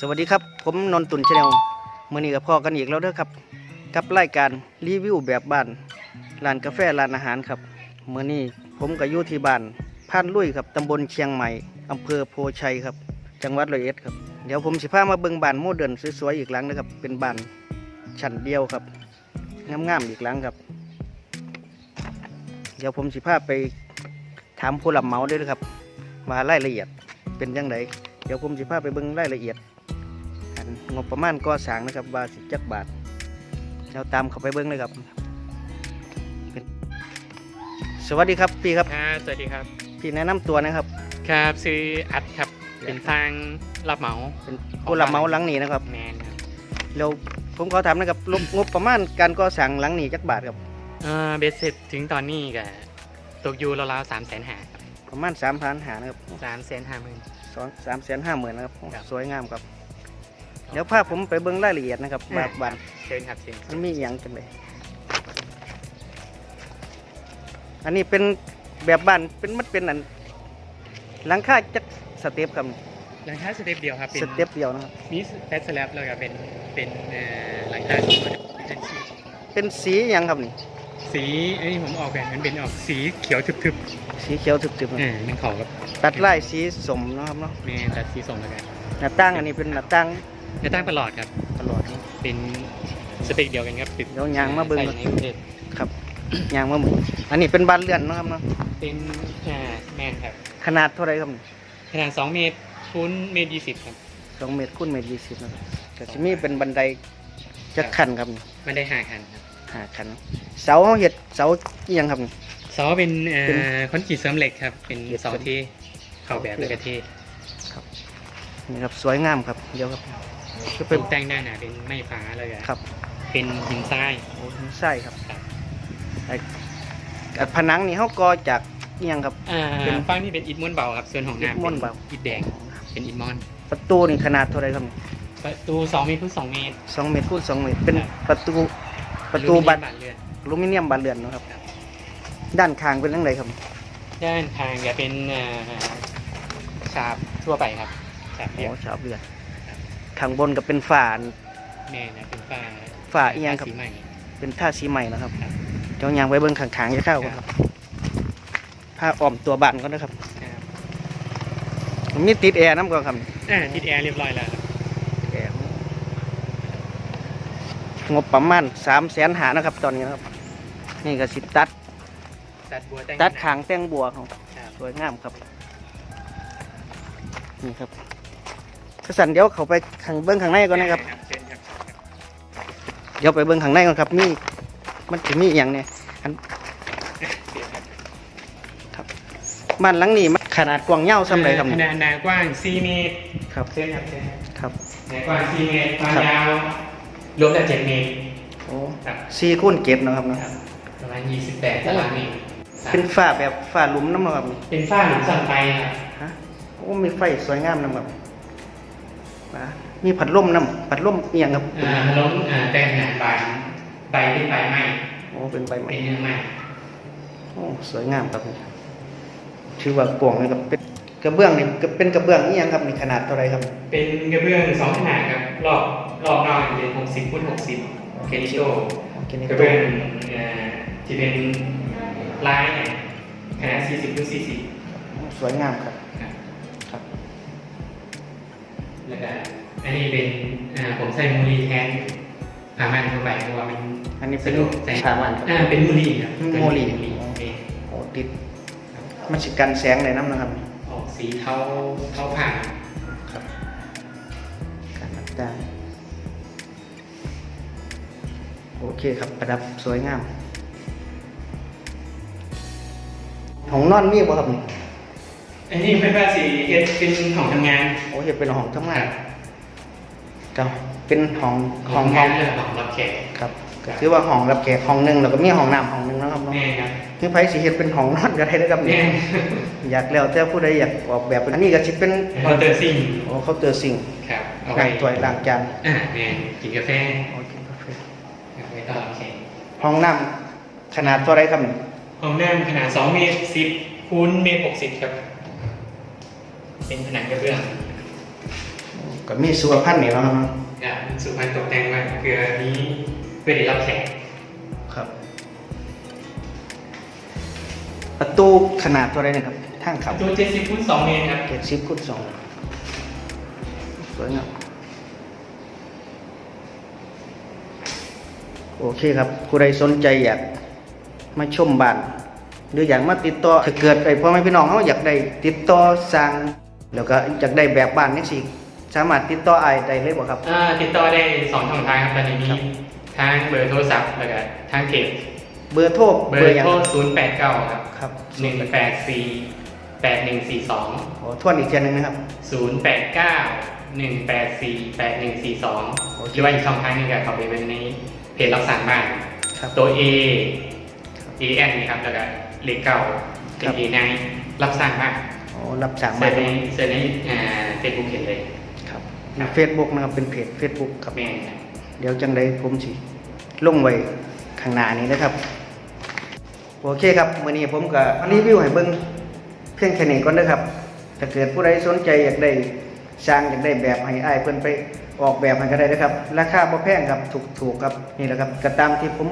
สวัสดีครับ ผมนนท์ตุนชาแนลมื่อนี้กับพ่อกันอีกแล้วเด้อครับ กับรายการรีวิวแบบบ้านร้านกาแฟร้านอาหารครับมื่อนี้ผมก็อยู่ที่บ้านพานลุยครับตำบลเชียงใหม่อำเภอโพชัยครับ จังหวัดร้อยเอ็ดครับเดี๋ยวผมสิพามาเบิ่งบ้านโมเดิร์นสวยๆอีกหลังนะครับเป็นบ้านชั้นเดียวครับงามๆอีกหลังครับ เดี๋ยวผมสิพาไปถามผู้รับเหมาด้วยนะครับว่ารายละเอียดเป็นยังไงเดี๋ยวผมสิพาไปเบิ่งรายละเอียด งบประมาณก่อสร้างนะครับว่าสิจักบาทเราตามเข้าไปเบิ้งเลยครับเป็นสวัสดีครับพี่ครับ ครับสวัสดีครับ พี่แนะนำตัวนะครับ ครับซื้ออัดครับ เป็นทางรับเหมาเป็นผู้รับเหมาหลังนี้นะครับแมนครับแล้วผมขอถามนะครับงบงบประมาณการก่อสร้างหลังนี้จักบาทครับเอ่อเบสเสร็จถึงตอนนี้ก็ตกอยู่ราวๆสามแสนหาประมาณสามพันหานะครับ สามแสนห้าหมื่น สองสามแสนห้าหมื่นนะครับโอ้ครับ สวยงามครับ เดี๋ยวพาผมไปเบิ้งรายละเอียดนะครับว่าบ้านเชิญครับเชิญมันมีอหย่างจังเลย อันนี้เป็นแบบบ้านเป็นมันเป็นอันหลังคาจักสเต็ปครับหลังคาสเต็ปเดียวครับเป็นสเต็ปเดียวนะครับมีแฟสแลบแล้วก็เป็นเป็นเอ่อหลังคาสีเป็นสีเป็นสีหยังครับนี่สีอันนี้ผมออกแบบมันเป็นออกสีเขียวทึบสีเขียวทึบๆๆนะเออมันเขากับตัดลายสีสมเนาะครับเนาะแมนตัดสีส้มแล้วกันหน้าตั้งอันนี้เป็นหน้าตั้ง จะตั้งตลอดครับ ตลอดเนาะเป็นสเปคเดียวกันครับติดเดี๋ยวยางมาเบิ่งใส่ในกรุงเทพครับยางมาหมุนอันนี้เป็นบานเลื่อนเนาะครับเนาะเป็นอ่าแมนครับ ขนาดเท่าไรครับนี่ขนาด2เมตรคูณเมตรยี่สิบครับ สองเมตรคูณเมตรยี่สิบนะครับก็จะมีเป็นบันไดจะขันครับนี่มันได้ห้าคันครับห้าขัน เสาเห็ดเสาอีหยังครับนี่ เสาเป็นเอ่เป็นอคอนกรีตเสริมเหล็กครับ เป็นเหล็กเสาที่เข้าแบบแล้วก็เทนี่ครับสวยงามครับเดี๋ยวครับ จะตเป็นกแต่งด้านหน้าเป็นไม้ฟ้าเลยอะครับเป็นหินทรายโอ้หินไส้ครับไอ้อันผนังนี่เขากอจากอีหยังครับ อ่าเป็นฝั่งนี้เป็นอิฐม้วนเบาครับ ส่วนของอิฐน้ำม้วนเบา อิฐแดง เป็นอิฐมอน ประตูนี่ขนาดเท่าไรครับนี่ประตูสองเมตรคูณสองเมตร สองเมตรคูณสองเมตรเป็นครับ ประตูประตูบัตรอลูมิเนียมบานเลื่อน อลูมิเนียมบานเรือนเนาะครับด้านข้างเป็นยังไงครับ ด้านทางจะเป็นเอ่อฉาบทั่วไปครับฉาบโอ้เดียวชาวเรือน ข้างบนก็เป็นฝาแม่นะเป็นฝ้าฝ้าอีหยังครับ สีใหม่ เป็นท่าสีใหม่นะครับครับ เจ้ายางไว้เบิ้งข้างๆจะเข้าครับผ้าอ้อมตัวบ้านก็นะครับครับผมมีติดแอร์น้ำก่อนครับอ่าติดแอร์เรียบร้อยแล้วครับแอร์งบประมาณสามแสนหานะครับ ตอนนี้นะครับ นี่ก็สิตัด ตัดบัวแต่งตัดขางแตงบัวของครับสวยงามครับ นี่ครับกระ สันเดี๋ยวเขาไปข้างเบิ้งข้างในก่อนนะครับเชิญครับ เดี๋ยวไปเบิ้งข้างในก่อนครับมีมันจะมีอหย่างเนี่ยอันเชิญครับบ้านหลังนี้มันขนาดกว้างเงาวซ้ำเลยครับขนี่นาดหนากว้าง4เมตรครับเชิญครับเชิญครับครับ หนากว้าง4เมตรความครับ ยาวรวมแล้ว7เมตรโอ้ครับสี่คูณเก็บนะครับเนาะครับประมาณ 28ตารางเมตรครับเป็นฝ้าแบบฝ้าหลุมน้ำมันครับนี่เป็นฝ้าหลุมสั่นไปครับฮะโอ้มีไฟสวยงามน้ำครับอ่า มีพัดลมน้ำพัดลมเอียงครับอ่าล้มอ่าแต่ขนาดใบใบเป็นใบไม้โอ้เป็นใบไม้เป็นเนื้อไม้โอ้สวยงามครับนี่ชื่อว่ากวางเลยครับเป็นกระเบื้องนี่เป็นกระเบื้องเอียงครับนี่ขนาดเท่าไรครับ เป็นกระเบื้องสองขนาดครับรอบรอบนอกเป็น60คูณ60เคนิโตโอเคนี่กระเบื้องเอ่อที่เป็นลายเนี่ยขนาด40คูณ40สวยงามครับครับครับ แล้วก็อันนี้เป็นอ่าผมใส่มูลีแทนผ้ามันเข้าไปเพราะว่ามันอันนี้เป็นสะดวกใส่ผ้ามันครับอ่าเป็นมูลีครับมูลีเป็นมูลีเองโอ้ติดมันสิกันแสงในน้ำนะครับ ออกสีเทาเทาผ่าครับการต่างโอเคครับประดับสวยงามของนอนมีบ่ครับนี่ อันนี้เป็นว่าสีเฮ็ดเป็นของทำงานโอ้เห็นเป็นห้องทำงานเจ้าเป็นห้องขห้อองงงาห้อนงเรื่องของรับแขกครับก็คือว่าห้องรับแขกห้องหนึ่งแล้วก็มีห้องน้ำห้องหนึ่งนะครับเนาะ แม่ครับคือไผสิเฮ็ดเป็นห้องนอนก็ได้นะครับแม่นี่อยากแล้วแต่ผู้ใดอยากออกแบบเป็นอันนี้ก็สิเป็นคอนเตอร์ซิงโอ้เขาน์เตอร์ซิงค์ครับเอาล้าไว้งถ้วยล้างจานอ่าแม่กินกาแฟโอเคกาแฟเอาไว้ต้อนรับแขกห้องน้ำขนาดเท่าไรครับนี่ห้องน้ำขนาด2เมตร10คูณเมตร60ครับ เป็นผนังกระเบื้องโก็มีสุวพันธ์นี่เนาะครับอ่าสุพรรณตกแต่งมาเกลือนี้เพื่อได้รับแขกครับ ประตูขนาดตัวใดนะครับทางขับตัวเจ็ดสิบฟุตสองเมตรครับเจ็ดสิบคูณสองสวยงามโอเคครับผู้ใดสนใจอยากมาชมบ้านหรืออยากมาติดต่อถ้าเกิดไอ้พ่อแม่พี่น้องเขาอยากได้ติดต่อสร้าง แล้วก็อยากได้แบบบ้านนี่สิสามารถติดต่อไอ้ายได้เลยบ่ครับอ่าติดต่อได้สองช่องทางครับตอนนี้มีครับทางเบอร์โทรศัพท์แล้วก็ทางเพจเบอร์โทรเบอร์หยังโทรครับศูนย์แปดเก้าครับครับหนึ่งแปดสี่แปดหนึ่งสี่สองขอทวนอีกเทียหนึงนะครับศูนย์แปดเก้าหนึ่งแปดสี่แปดหนึ่งสี่สองโอเคหรือว่าอีกช่องทางหนึงก็เข้าไปเป็นในเพจรับสั่งบ้านครับตัว A A N นี่ครับแล้วก็เลขเก้าเป็ครันบ A ในรับสั่งบ้าน อ๋อรับสร้างเสิบ้าร์นชในเสิร์ชในอ่าเฟซบุ๊กเห็นเลย ครับในเฟซบุ๊กนะครับเป็นเพจเฟซบุ๊กครับ แม่นครับเดี๋ยวจังได้ผมสิลงไว้ข้างหน้านี้นะครับ โอเคครับมื้อนี้ผมก็มารีวิวให้เบิ่งเพียงแค่นี้ก่อนนะครับ ถ้าเกิดผู้ใดสนใจอยากได้สร้างอยากได้แบบให้อ้ายเพิ่นไปออกแบบให้ก็ได้นะครับ ราคาบ่แพงครับถูกๆครับนี่แหละครับก็ตามที่ผม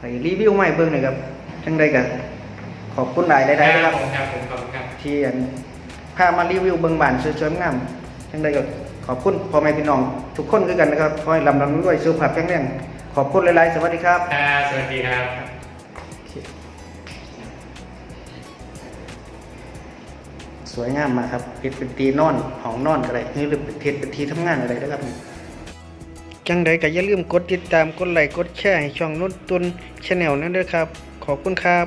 ให้รีวิวมาให้เบิ่งนี่ครับจังได้ก็ ขอบคุณหลายหลายๆนะครับผมครับผมขอบคุณครับที่อันพามารีวิวเบิ่งบ้านสวยๆงามจังได้ก็ขอบคุณพ่อแม่พี่น้องทุกคนคือกันนะครับขอให้ลำลำด้วยสุขภาพแข็งแรงขอบคุณหลายๆสวัสดีครับครับสวัสดีครับสวยงามมากครับเฮ็ดเป็นตีนอนห้องนอนก็ได้หรือเป็นเฮ็ดเป็นที่ทำงานอะไรนะครับจังใดก็อย่าลืมกดติดตามกดไลค์กดแชร์ให้ช่องนุ่นตุนชาแนลนั่นด้วยครับ ขอบคุณครับ